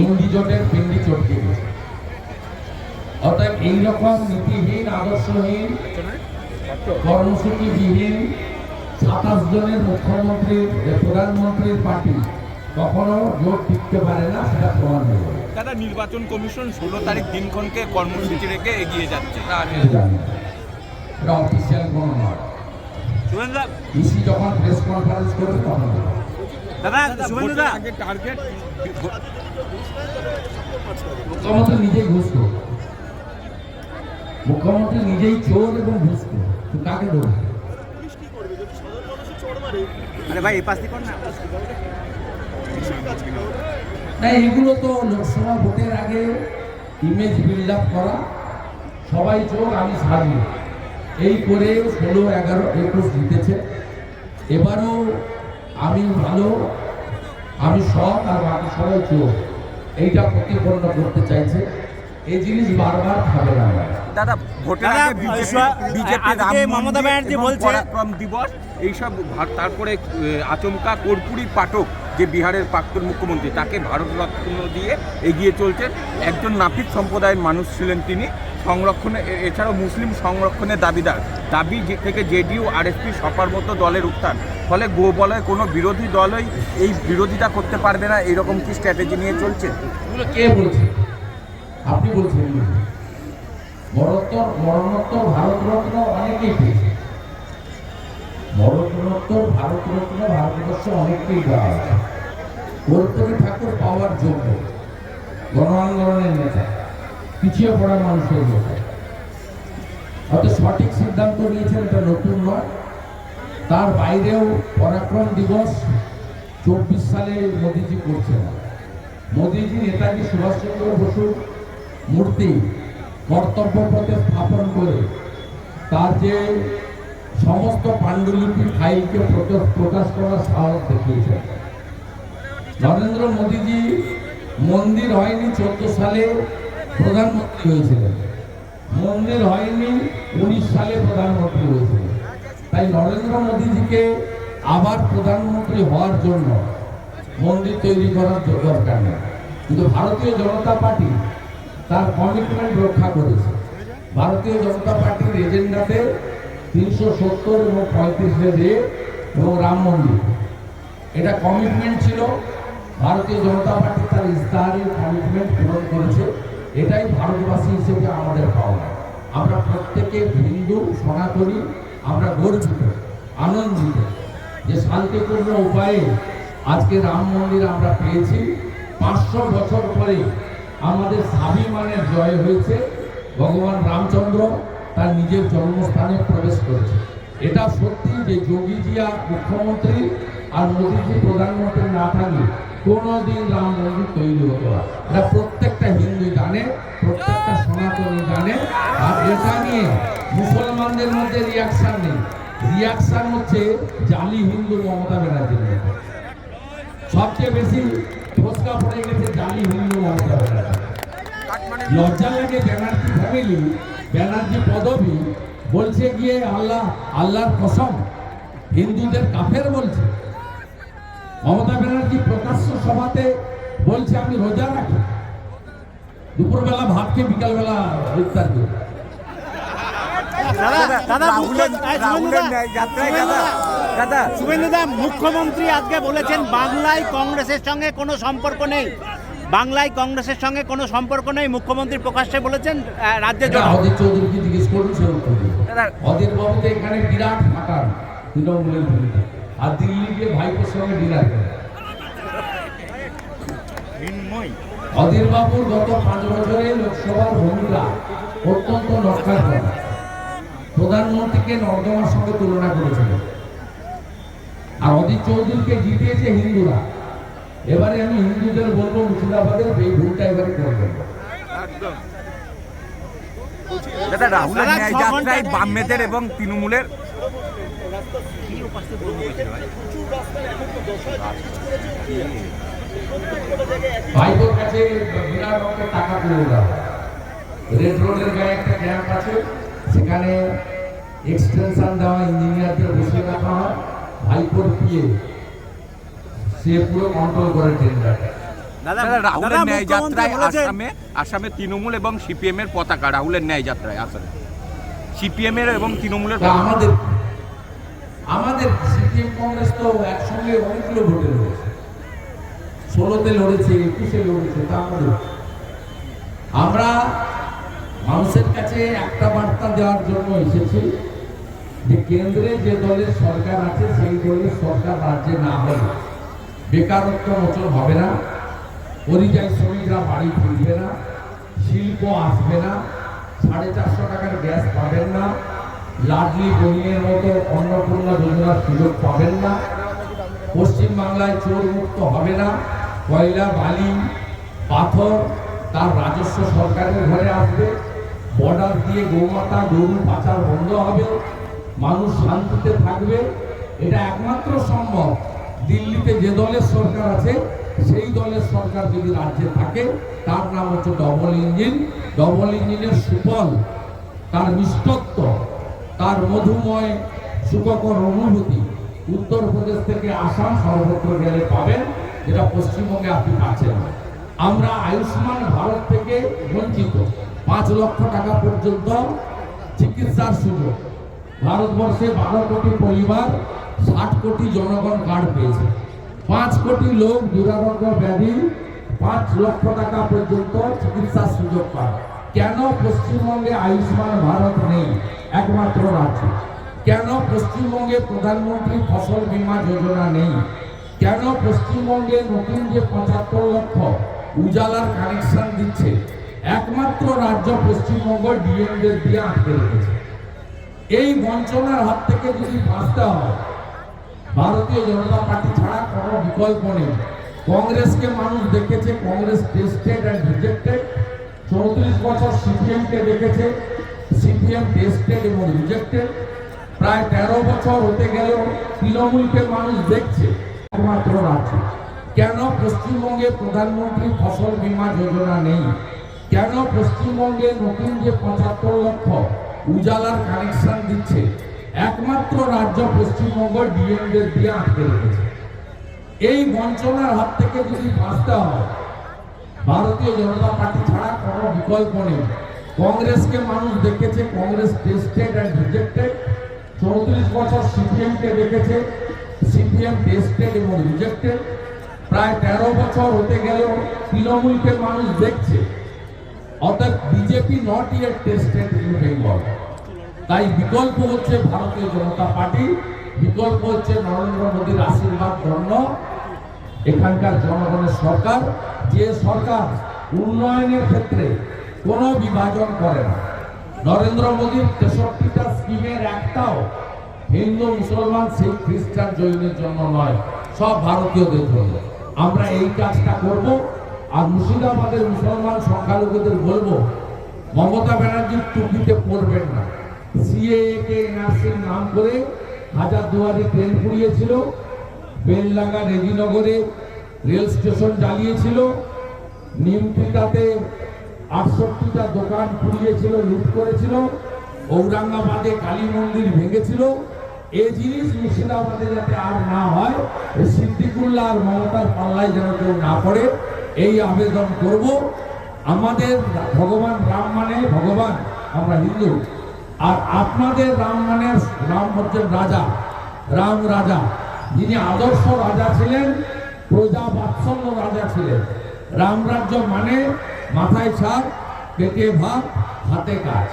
ইন্ডি জোটের পিন্ডি চটকে গেছে। অতএব এইরকম নীতিহীন আদর্শহীন কর্মসূচিবিহীন সাতাশ জনের মুখ্যমন্ত্রীর যে প্রধানমন্ত্রীর পার্টি কখনো জোট টিকতে পারে না সেটা প্রমাণ হয়ে যাবে। দাদা নির্বাচন কমিশন ষোলো তারিখ দিনক্ষণকে কর্মসূচি রেখে এগিয়ে যাচ্ছে। এটা অফিসিয়াল কোনো নয়। ইসি যখন প্রেস কনফারেন্স করবে তখন দাদা আগে টার্গেট মুখ্যমন্ত্রী নিজেই ঘুষ করবে মুখ্যমন্ত্রী নিজেই চোর এবং ঘুষ করবে কাকে ধরবে আরে ভাই এই পাশে কর না। না এগুলো তো লোকসভা ভোটের আগে ইমেজ বিল্ড আপ করা। সবাই চোখ আমি সারি এই করে ষোলো এগারো একুশ জিতেছে। এবারও আমি ভালো আমি সৎ আর বাকি সবাই চোখ এইটা প্রতিপন্ন করতে চাইছে। এই জিনিস বারবার খাবে না আমরা। দাদা ভোটের আগে বিজেপি স- বিজেপি আজকে মমতা ব্যানার্জি বলছে- পরাক্রম দিবস এইসব তারপরে আচমকা কর্পুরী পাঠক যে বিহারের প্রাক্তন মুখ্যমন্ত্রী তাকে ভারত রত্ন দিয়ে এগিয়ে চলছেন। একজন নাপিত সম্প্রদায়ের মানুষ ছিলেন তিনি। সংরক্ষণে এছাড়াও মুসলিম সংরক্ষণের দাবিদার। দাবি থেকে জেডিইউ, আরএসপি সপার মতো দলের উত্থান। ফলে গো বলয় কোনো বিরোধী দলই এই বিরোধিতা করতে পারবে না, এরকম কি স্ট্র্যাটেজি নিয়ে চলছে? কে বলছে? আপনি বলছেন। মরণোত্তর অনেকেই পেয়েছে। মরণোত্তর ভারতবর্ষে দেওয়া কর্পূরী ঠাকুর পাওয়ার যোগ্য। গণ আন্দোলনের নেতা। পিছিয়ে পড়া মানুষের নেতা হয়তো সঠিক সিদ্ধান্ত নিয়েছেন এটা নতুন নয়। তার বাইরেও পরাক্রম দিবস চব্বিশ সালে মোদিজি করছে না মোদিজি নেতাজি সুভাষচন্দ্র বসুর মূর্তি, কর্তব্য পথে স্থাপন করে তার যে সমস্ত পাণ্ডুলিপি ফাইলকে প্রকাশ- প্রকাশ করার সাহস দেখিয়েছেন। নরেন্দ্র মোদীজি মন্দির হয়নি চোদ্দ সালে প্রধানমন্ত্রী হয়েছিলেন। মন্দির হয়নি উনিশ সালে প্রধানমন্ত্রী হয়েছিলেন। তাই নরেন্দ্র মোদীজিকে আবার প্রধানমন্ত্রী হওয়ার জন্য মন্দির তৈরি করার দরকার নেই। কিন্তু ভারতীয় জনতা পার্টি তার কমিটমেন্ট রক্ষা করেছে। ভারতীয় জনতা পার্টির এজেন্ডাতে তিনশো সত্তর এবং পঁয়ত্রিশে রে এবং রাম মন্দির। এটা কমিটমেন্ট ছিল। ভারতীয় জনতা পার্টি তার ইস্তাহারের কমিটমেন্ট পূরণ করেছে। এটাই ভারতবাসী হিসেবে আমাদের পাওনা। আমরা প্রত্যেকে হিন্দু, সনাতনী, আমরা গর্বিত, আনন্দিত যে শান্তিপূর্ণ উপায়ে আজকে রাম মন্দির আমরা পেয়েছি। পাঁচশো বছর পরে আমাদের স্বাভিমানের জয় হয়েছে। ভগবান রামচন্দ্র তার নিজের জন্মস্থানে প্রবেশ করেছে। এটা সত্যি যে যোগীজিয়া মুখ্যমন্ত্রী আর মোদীজি প্রধানমন্ত্রী না থাকলে কোনোদিন রাম মন্দির তৈরি হতো না। এটা প্রত্যেকটা হিন্দু জানে, প্রত্যেকটা সনাতনী জানে, আর এটা নিয়ে মুসলমানদের মধ্যে রিয়াকশন নেই। রিয়াকশন হচ্ছে জালি হিন্দু মমতা ব্যানার্জির সবচেয়ে বেশি ফসকা পড়ে গেছে জালি হিন্দু মমতা ব্যানার্জি। লজ্জা লাগে ব্যানার্জি ফ্যামিলি ব্যানার্জি পদবী বলছে গিয়ে আল্লাহ, আল্লাহর কসম, হিন্দুদের কাফের বলছে। মমতা ব্যানার্জি প্রকাশ্য সভাতে বলছে আমি রোজা রাখি। দুপুরবেলা ভাত খেয়ে বিকালবেলা ইফতার করি। দাদা শুভেন্দুদা, মুখ্যমন্ত্রী আজকে বলেছেন বাংলায় কংগ্রেসের সঙ্গে কোনো সম্পর্ক নেই। বাংলায় কংগ্রেসের সঙ্গে কোনো সম্পর্ক নেই মুখ্যমন্ত্রী প্রকাশ্যে বলেছেন অধীর চৌধুরীকে জিজ্ঞেস করুন অধীর এখানে বিরাট ফাটান তৃণমূলের ভূমিকা। আর দিল্লি গিয়ে ভাইপোর সঙ্গে ডিনার করে। অধীর বাবুর গত পাঁচ বছরে লোকসভার ভূমিকা অত্যন্ত নক্ষার প্রধানমন্ত্রীকে নর্দমার সঙ্গে তুলনা করেছিল আর অধীর চৌধুরীকে জিতিয়েছে হিন্দুরা। এবারে আমি হিন্দুদের বলব মুর্শিদাবাদের এই ভুলটা এবারে করবেন দাদা রাহুলের দাদা, ন্যায় ছ ঘণ্টা যাত্রায় time বামেদের এবং তৃণমূলের ভাইপোর কাছে বিরাট অঙ্কের টাকা তুলে দেওয়া রেড রোডের গায়ে একটা ক্যাম্প আছে। সেখানে এক্সটেনশন দেওয়া ইঞ্জিনিয়ারদের বসিয়ে রাখা হয়। ভাইপোর পিয়ে সে পুরো কন্ট্রোল করে ট্রেনটাকে দাদা- দাদা রাহুলের ন্যায় যাত্রায় আসামে আসামে তৃণমূল এবং সিপিএম এর পতাকা রাহুলের ন্যায় যাত্রায় আসামে সিপিএম এর এবং তৃণমূলের আমাদের আমাদের সিপিএম কংগ্রেস তো একসঙ্গে অনেকগুলো ভোটে লড়েছে। ষোলোতে লড়েছে, একুশে লড়েছে তা আমাদের আমরা মানুষের কাছে একটা বার্তা দেওয়ার জন্য এসেছি যে কেন্দ্রে যে দলের সরকার আছে, সেই দলের সরকার রাজ্যে না হলে বেকারত্ব মোচন হবে না, পরিযায়ী শ্রমিকরা বাড়ি ফিরবে না, শিল্প আসবে না, সাড়ে চারশো টাকার গ্যাস পাবেন না লাডলি বনিয়ের মতো অন্নপূর্ণা যোজনার সুযোগ পাবেন না। পশ্চিমবাংলায় চোর মুক্ত হবে না। কয়লা, বালি, পাথর, তার রাজস্ব সরকারের ঘরে আসবে। বর্ডার দিয়ে গৌমাতা, গরু পাচার বন্ধ হবে। মানুষ শান্তিতে থাকবে। এটা একমাত্র সম্ভব। দিল্লিতে যে দলের সরকার আছে, সেই দলের সরকার যদি রাজ্যে থাকে, তার নাম হচ্ছে ডবল ইঞ্জিন। ডবল ইঞ্জিনের সুফল, তার মিষ্টত্ব তার মধুময় সুখকর অনুভূতি উত্তরপ্রদেশ থেকে আসাম সর্বত্র গেলে পাবেন, যেটা পশ্চিমবঙ্গে আপনি পাচ্ছেন। আমরা আয়ুষ্মান ভারত থেকে বঞ্চিত। পাঁচ লক্ষ টাকা পর্যন্ত চিকিৎসার সুযোগ। ভারতবর্ষে বারো কোটি পরিবার, ষাট কোটি জনগণ কার্ড পেয়েছে। পাঁচ কোটি লোক দুরারোগ্য ব্যাধি, পাঁচ লক্ষ টাকা পর্যন্ত চিকিৎসার সুযোগ পায়। কেন পশ্চিমবঙ্গে আয়ুষ্মান ভারত নেই? একমাত্র রাজ্য। কেন পশ্চিমবঙ্গে প্রধানমন্ত্রী ফসল বীমা যোজনা নেই? কেন পশ্চিমবঙ্গে নতুন যে পঁচাত্তর লক্ষ উজালার কানেকশন দিচ্ছে, একমাত্র রাজ্য পশ্চিমবঙ্গ ডিএমদের দিয়ে আটকে রেখেছে? এই বঞ্চনার হাত থেকে যদি বাঁচতে হয়, ভারতীয় জনতা পার্টি ছাড়া কোনো বিকল্প নেই। কংগ্রেসকে মানুষ দেখেছে, কংগ্রেস টেস্টেড অ্যান্ড রিজেক্টেড চৌত্রিশ বছর সিপিএমকে দেখেছে, সিপিএম টেস্টেড এবং রিজেক্টেড প্রায় তেরো বছর হতে গেল তৃণমূলকে মানুষ দেখছে, একমাত্র রাজ্য। কেন পশ্চিমবঙ্গে প্রধানমন্ত্রী ফসল বীমা যোজনা নেই? কেন পশ্চিমবঙ্গে নতুন যে পঁচাত্তর লক্ষ উজালার কানেকশন দিচ্ছে, একমাত্র রাজ্য পশ্চিমবঙ্গ ডিএমদের দিয়ে আটকে রেখেছে? এই বঞ্চনার হাত থেকে যদি বাঁচতে হয় ভারতীয় জনতা পার্টি ছাড়া কোনো বিকল্প নেই। কংগ্রেসকে মানুষ দেখেছে, কংগ্রেস টেস্টেড অ্যান্ড রিজেক্টেড চৌত্রিশ বছর সিপিএমকে দেখেছে, সিপিএম টেস্টেড এবং রিজেক্টেড প্রায় তেরো বছর হতে গেল তৃণমূলকে মানুষ দেখছে। অর্থাৎ BJP not yet tested in Bengal তাই বিকল্প হচ্ছে ভারতীয় জনতা পার্টি, বিকল্প হচ্ছে নরেন্দ্র মোদীর আশীর্বাদ জন্য এখানকার জনগণের সরকার। যে সরকার উন্নয়নের ক্ষেত্রে কোনো বিভাজন করে না। নরেন্দ্র মোদীর তেষট্টিটা স্কিমের একটাও হিন্দু, মুসলমান, শিখ, খ্রিস্টান জৈনের জন্য নয়, সব ভারতীয়দের জন্য। আমরা এই কাজটা করব আর মুর্শিদাবাদের মুসলমান সংখ্যালঘুদের বলব, মমতা ব্যানার্জির টুপিতে পড়বেন না। সিএএ কে এনআরসির নাম করে হাজার দুয়ারি ট্রেন পুড়িয়েছিল বেললাগা রেজিনগরে রেল স্টেশন জ্বালিয়েছিল। নিমতিটাতে আটষট্টিটা দোকান পুড়িয়েছিল লুট করেছিল। ঔরঙ্গাবাদে কালী মন্দির ভেঙেছিল। এই জিনিস মুর্শিদাবাদে যাতে আর না হয় এই সিদ্দিকুল্লাহ আর মমতার পাল্লায় যেন কেউ না পড়ে, এই আবেদন করব। আমাদের ভগবান রাম মানে ভগবান, আমরা হিন্দু। আর আপনাদের রাম মানে রাম হচ্ছেন রাজা, রাম রাজা। যিনি আদর্শ রাজা ছিলেন প্রজা বাৎসল্য রাজা ছিলেন রামরাজ্য মানে মাথায় ছাড় পেটে ভাত হাতে কাজ।